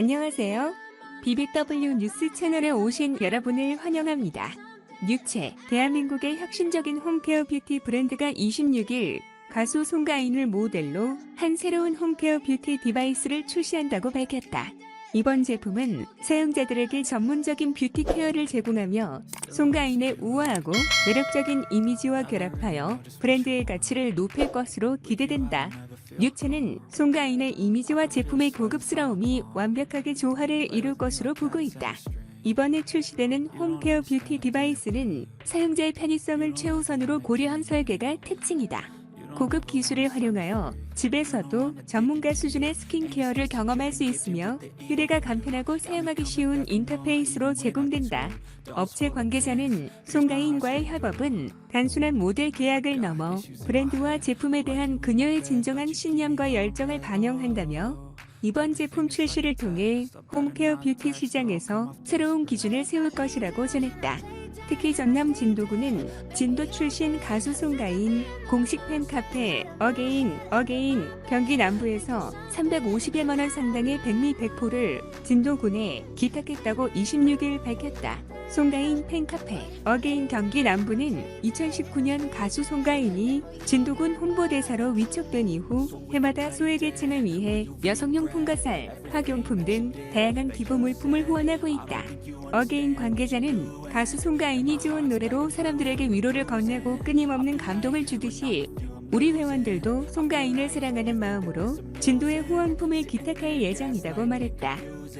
안녕하세요. BBW 뉴스 채널에 오신 여러분을 환영합니다. 뉴체, 대한민국의 혁신적인 홈케어 뷰티 브랜드가 26일 가수 송가인을 모델로 한 새로운 홈케어 뷰티 디바이스를 출시한다고 밝혔다. 이번 제품은 사용자들에게 전문적인 뷰티 케어를 제공하며 송가인의 우아하고 매력적인 이미지와 결합하여 브랜드의 가치를 높일 것으로 기대된다. 뉴체는 송가인의 이미지와 제품의 고급스러움이 완벽하게 조화를 이룰 것으로 보고 있다. 이번에 출시되는 홈케어 뷰티 디바이스는 사용자의 편의성을 최우선으로 고려한 설계가 특징이다. 고급 기술을 활용하여 집에서도 전문가 수준의 스킨케어를 경험할 수 있으며 휴대가 간편하고 사용하기 쉬운 인터페이스로 제공된다. 업체 관계자는 송가인과의 협업은 단순한 모델 계약을 넘어 브랜드와 제품에 대한 그녀의 진정한 신념과 열정을 반영한다며 이번 제품 출시를 통해 홈케어 뷰티 시장에서 새로운 기준을 세울 것이라고 전했다. 특히 전남 진도구는 진도 출신 가수 송가인 공식 팬카페 어게인 어게인 경기 남부에서 350여만 원 상당의 백미 백포를 진도군에 기탁했다고 26일 밝혔다. 송가인 팬카페 어게인 경기 남부는 2019년 가수 송가인이 진도군 홍보대사로 위촉된 이후 해마다 소외계층을 위해 여성용품과 쌀, 학용품 등 다양한 기부 물품을 후원하고 있다. 어게인 관계자는 가수 송가인이 좋은 노래로 사람들에게 위로를 건네고 끊임없는 감동을 주듯이 우리 회원들도 송가인을 사랑하는 마음으로 진도의 후원품을 기탁할 예정이라고 말했다.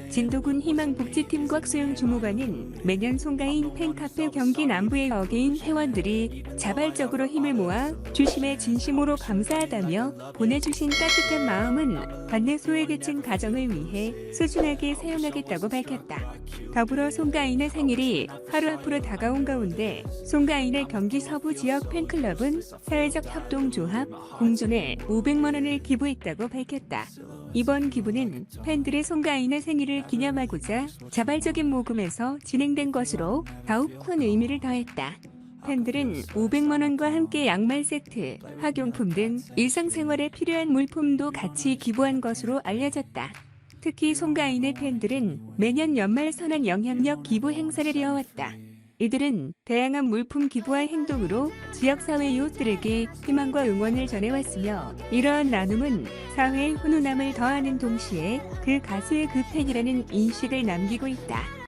진도군 희망복지팀 곽소영 주무관은 매년 송가인 팬카페 경기 남부의 어게인 회원들이 자발적으로 힘을 모아 주심에 진심으로 감사하다며 보내주신 따뜻한 마음은 관내 소외계층 가정을 위해 소중하게 사용하겠다고 밝혔다. 더불어 송가인의 생일이 하루 앞으로 다가온 가운데 송가인의 경기 서부 지역 팬클럽은 사회적 협동조합 공존에 500만 원을 기부했다고 밝혔 다. 이번 기부는 팬들의 송가인의 생일을 기념하고자 자발적인 모금에서 진행된 것으로 더욱 큰 의미를 더했다. 팬들은 500만 원과 함께 양말 세트, 학용품 등 일상생활에 필요한 물품도 같이 기부한 것으로 알려졌다. 특히 송가인의 팬들은 매년 연말 선한 영향력 기부 행사를 이어왔다. 이들은 다양한 물품 기부와 행동으로 지역사회 이웃들에게 희망과 응원을 전해왔으며 이러한 나눔은 사회의 훈훈함을 더하는 동시에 그 가수의 그 팬이라는 인식을 남기고 있다.